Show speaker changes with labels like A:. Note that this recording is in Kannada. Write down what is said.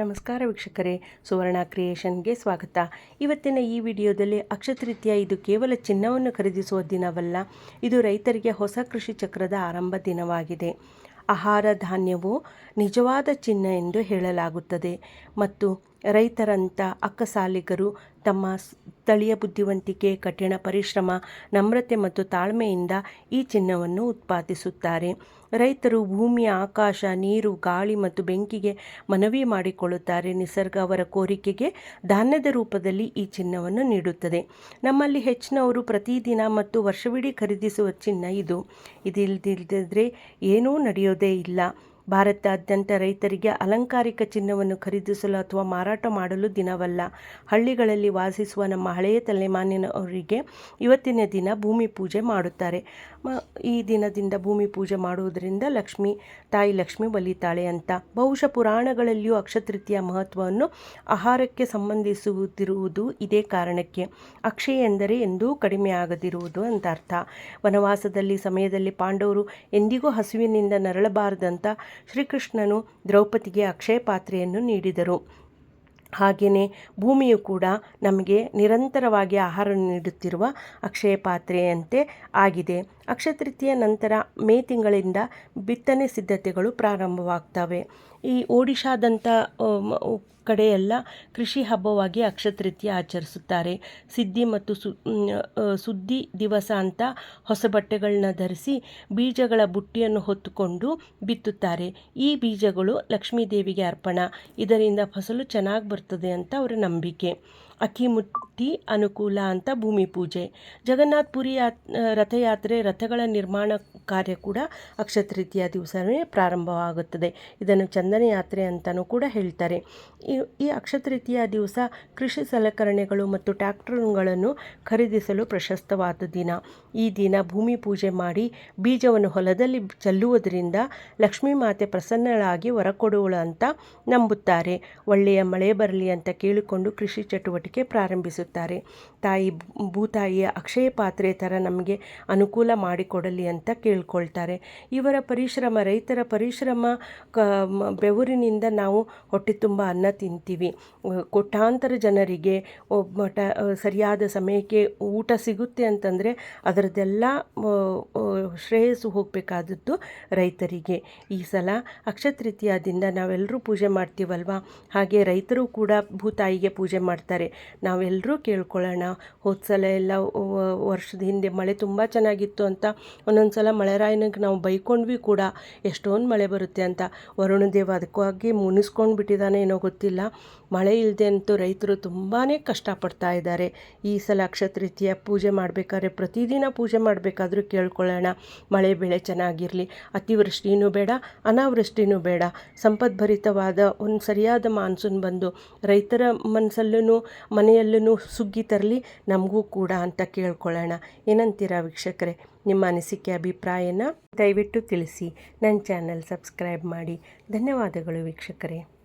A: ನಮಸ್ಕಾರ ವೀಕ್ಷಕರೇ, ಸುವರ್ಣ ಕ್ರಿಯೇಷನ್ಗೆ ಸ್ವಾಗತ. ಇವತ್ತಿನ ಈ ವಿಡಿಯೋದಲ್ಲಿ ಅಕ್ಷತೃತೀಯ ಇದು ಕೇವಲ ಚಿನ್ನವನ್ನು ಖರೀದಿಸುವ ದಿನವಲ್ಲ, ಇದು ರೈತರಿಗೆ ಹೊಸ ಕೃಷಿ ಚಕ್ರದ ಆರಂಭ ದಿನವಾಗಿದೆ. ಆಹಾರ ಧಾನ್ಯವು ನಿಜವಾದ ಚಿನ್ನ ಎಂದು ಹೇಳಲಾಗುತ್ತದೆ. ಮತ್ತು ರೈತರಂಥ ಅಕ್ಕಸಾಲಿಗರು ತಮ್ಮ ಸ್ಥಳೀಯ ಬುದ್ಧಿವಂತಿಕೆ, ಕಠಿಣ ಪರಿಶ್ರಮ, ನಮ್ರತೆ ಮತ್ತು ತಾಳ್ಮೆಯಿಂದ ಈ ಚಿನ್ನವನ್ನು ಉತ್ಪಾದಿಸುತ್ತಾರೆ. ರೈತರು ಭೂಮಿ, ಆಕಾಶ, ನೀರು, ಗಾಳಿ ಮತ್ತು ಬೆಂಕಿಗೆ ಮನವಿ ಮಾಡಿಕೊಳ್ಳುತ್ತಾರೆ. ನಿಸರ್ಗ ಅವರ ಕೋರಿಕೆಗೆ ಧಾನ್ಯದ ರೂಪದಲ್ಲಿ ಈ ಚಿನ್ನವನ್ನು ನೀಡುತ್ತದೆ. ನಮ್ಮಲ್ಲಿ ಹೆಚ್ಚಿನವರು ಪ್ರತಿದಿನ ಮತ್ತು ವರ್ಷವಿಡೀ ಖರೀದಿಸುವ ಚಿನ್ನ ಇದು. ಇದಿಲ್ದಿಲ್ದಿದ್ರೆ ಏನೂ ನಡೆಯೋದೇ ಇಲ್ಲ. ಭಾರತಾದ್ಯಂತ ರೈತರಿಗೆ ಅಲಂಕಾರಿಕ ಚಿನ್ನವನ್ನು ಖರೀದಿಸಲು ಅಥವಾ ಮಾರಾಟ ಮಾಡಲು ದಿನವಲ್ಲ. ಹಳ್ಳಿಗಳಲ್ಲಿ ವಾಸಿಸುವ ನಮ್ಮ ಹಳೆಯ ತಲೆಮಾನಿನವರಿಗೆ ಇವತ್ತಿನ ದಿನ ಭೂಮಿ ಪೂಜೆ ಮಾಡುತ್ತಾರೆ. ಈ ದಿನದಿಂದ ಭೂಮಿ ಪೂಜೆ ಮಾಡುವುದರಿಂದ ಲಕ್ಷ್ಮಿ, ತಾಯಿ ಲಕ್ಷ್ಮಿ ಬಲಿತಾಳೆ ಅಂತ. ಬಹುಶಃ ಪುರಾಣಗಳಲ್ಲಿಯೂ ಅಕ್ಷತೃತೀಯ ಮಹತ್ವವನ್ನು ಆಹಾರಕ್ಕೆ ಸಂಬಂಧಿಸುತ್ತಿರುವುದು ಇದೇ ಕಾರಣಕ್ಕೆ. ಅಕ್ಷಯ ಎಂದರೆ ಎಂದೂ ಕಡಿಮೆ ಆಗದಿರುವುದು ಅಂತ ಅರ್ಥ. ವನವಾಸದಲ್ಲಿ, ಸಮಯದಲ್ಲಿ ಪಾಂಡವರು ಎಂದಿಗೂ ಹಸುವಿನಿಂದ ನರಳಬಾರದಂತ ಶ್ರೀಕೃಷ್ಣನು ದ್ರೌಪದಿಗೆ ಅಕ್ಷಯ ಪಾತ್ರೆಯನ್ನು ನೀಡಿದರು. ಹಾಗೆಯೇ ಭೂಮಿಯು ಕೂಡ ನಮಗೆ ನಿರಂತರವಾಗಿ ಆಹಾರ ನೀಡುತ್ತಿರುವ ಅಕ್ಷಯ ಪಾತ್ರೆಯಂತೆ ಆಗಿದೆ. ಅಕ್ಷತೃತೀಯ ನಂತರ ಮೇ ತಿಂಗಳಿಂದ ಬಿತ್ತನೆ ಸಿದ್ಧತೆಗಳು ಪ್ರಾರಂಭವಾಗ್ತವೆ. ಈ ಒಡಿಶಾದಂಥ ಕಡೆಯೆಲ್ಲ ಕೃಷಿ ಹಬ್ಬವಾಗಿ ಅಕ್ಷತೃತೀಯ ಆಚರಿಸುತ್ತಾರೆ. ಸಿದ್ಧಿ ಮತ್ತು ಸು ಸುದ್ದಿ ದಿವಸ ಅಂತ ಹೊಸ ಬಟ್ಟೆಗಳನ್ನ ಧರಿಸಿ ಬೀಜಗಳ ಬುಟ್ಟಿಯನ್ನು ಹೊತ್ತುಕೊಂಡು ಬಿತ್ತುತ್ತಾರೆ. ಈ ಬೀಜಗಳು ಲಕ್ಷ್ಮೀ ದೇವಿಗೆ ಅರ್ಪಣ. ಇದರಿಂದ ಫಸಲು ಚೆನ್ನಾಗಿ ಬರ್ತದೆ ಅಂತ ಅವರ ನಂಬಿಕೆ. ಅಕ್ಕಿ ಮುಟ್ಟಿ ಅನುಕೂಲ ಅಂತ ಭೂಮಿ ಪೂಜೆ. ಜಗನ್ನಾಥ ಪುರಿ ರಥಯಾತ್ರೆ, ರಥಗಳ ನಿರ್ಮಾಣ ಕಾರ್ಯ ಕೂಡ ಅಕ್ಷತೃತೀಯ ದಿವಸವೇ ಪ್ರಾರಂಭವಾಗುತ್ತದೆ. ಇದನ್ನು ಚಂದನ ಯಾತ್ರೆ ಅಂತಲೂ ಕೂಡ ಹೇಳ್ತಾರೆ. ಈ ಈ ಅಕ್ಷತೃತೀಯ ದಿವಸ ಕೃಷಿ ಸಲಕರಣೆಗಳು ಮತ್ತು ಟ್ಯಾಕ್ಟರ್ಗಳನ್ನು ಖರೀದಿಸಲು ಪ್ರಶಸ್ತವಾದ ದಿನ. ಈ ದಿನ ಭೂಮಿ ಪೂಜೆ ಮಾಡಿ ಬೀಜವನ್ನು ಹೊಲದಲ್ಲಿ ಚೆಲ್ಲುವುದರಿಂದ ಲಕ್ಷ್ಮೀ ಮಾತೆ ಪ್ರಸನ್ನಳಾಗಿ ಹೊರಕೊಡುವಳು ಅಂತ ನಂಬುತ್ತಾರೆ. ಒಳ್ಳೆಯ ಮಳೆ ಬರಲಿ ಅಂತ ಕೇಳಿಕೊಂಡು ಕೃಷಿ ಚಟುವಟಿಕೆ ಪ್ರಾರಂಭಿಸುತ್ತಾರೆ. ತಾಯಿ ಭೂತಾಯಿಯ ಅಕ್ಷಯ ಪಾತ್ರೆ ಥರ ನಮಗೆ ಅನುಕೂಲ ಮಾಡಿಕೊಡಲಿ ಅಂತ ಕೇಳ್ಕೊಳ್ತಾರೆ. ಇವರ ಪರಿಶ್ರಮ, ರೈತರ ಪರಿಶ್ರಮ, ಕ ಬೆವರಿನಿಂದ ನಾವು ಹೊಟ್ಟೆ ತುಂಬ ಅನ್ನ ತಿಂತೀವಿ. ಕೋಟ್ಯಾಂತರ ಜನರಿಗೆ ಸರಿಯಾದ ಸಮಯಕ್ಕೆ ಊಟ ಸಿಗುತ್ತೆ ಅಂತಂದರೆ ಅದರದ್ದೆಲ್ಲ ಶ್ರೇಯಸ್ಸು ಹೋಗಬೇಕಾದದ್ದು ರೈತರಿಗೆ. ಈ ಸಲ ಅಕ್ಷತೃತೀಯದಿಂದ ನಾವೆಲ್ಲರೂ ಪೂಜೆ ಮಾಡ್ತೀವಲ್ವಾ? ಹಾಗೆ ರೈತರು ಕೂಡ ಭೂತಾಯಿಗೆ ಪೂಜೆ ಮಾಡ್ತಾರೆ. ನಾವೆಲ್ಲರೂ ಕೇಳ್ಕೊಳ್ಳೋಣ. ಹೋದ ಸಲ ಎಲ್ಲ ವರ್ಷದ ಹಿಂದೆ ಮಳೆ ತುಂಬ ಚೆನ್ನಾಗಿತ್ತು ಅಂತ ಒಂದೊಂದು ಸಲ ಮಳೆರಾಯನಿಗೆ ನಾವು ಬೈಕೊಂಡ್ವಿ ಕೂಡ. ಎಷ್ಟೊಂದು ಮಳೆ ಬರುತ್ತೆ ಅಂತ. ವರುಣ ದೇವ ಅದಕ್ಕಾಗಿ ಮುನಿಸ್ಕೊಂಡು ಬಿಟ್ಟಿದ್ದಾನೆ ಏನೋ ಗೊತ್ತಿಲ್ಲ. ಮಳೆ ಇಲ್ಲದೆ ಅಂತೂ ರೈತರು ತುಂಬಾ ಕಷ್ಟಪಡ್ತಾ ಇದ್ದಾರೆ. ಈ ಸಲ ಅಕ್ಷತೃತೀಯ ಪೂಜೆ ಮಾಡಬೇಕಾದ್ರೆ ಪ್ರತಿದಿನ ಪೂಜೆ ಮಾಡಬೇಕಾದ್ರೂ ಕೇಳ್ಕೊಳ್ಳೋಣ. ಮಳೆ ಬೆಳೆ ಚೆನ್ನಾಗಿರಲಿ. ಅತಿವೃಷ್ಟಿನೂ ಬೇಡ, ಅನಾವೃಷ್ಟಿನೂ ಬೇಡ. ಸಂಪದ್ಭರಿತವಾದ ಒಂದು ಸರಿಯಾದ ಮಾನ್ಸೂನ್ ಬಂದು ರೈತರ ಮನಸ್ಸಲ್ಲೂ ಮನೆಯಲ್ಲೂ ಸುಗ್ಗಿ ತರಲಿ, ನಮಗೂ ಕೂಡ ಅಂತ ಕೇಳ್ಕೊಳ್ಳೋಣ. ಏನಂತೀರಾ ವೀಕ್ಷಕರೇ, ನಿಮ್ಮ ಅನಿಸಿಕೆ, ಅಭಿಪ್ರಾಯನ ದಯವಿಟ್ಟು ತಿಳಿಸಿ. ನನ್ನ ಚಾನಲ್ ಸಬ್ಸ್ಕ್ರೈಬ್ ಮಾಡಿ. ಧನ್ಯವಾದಗಳು ವೀಕ್ಷಕರೇ.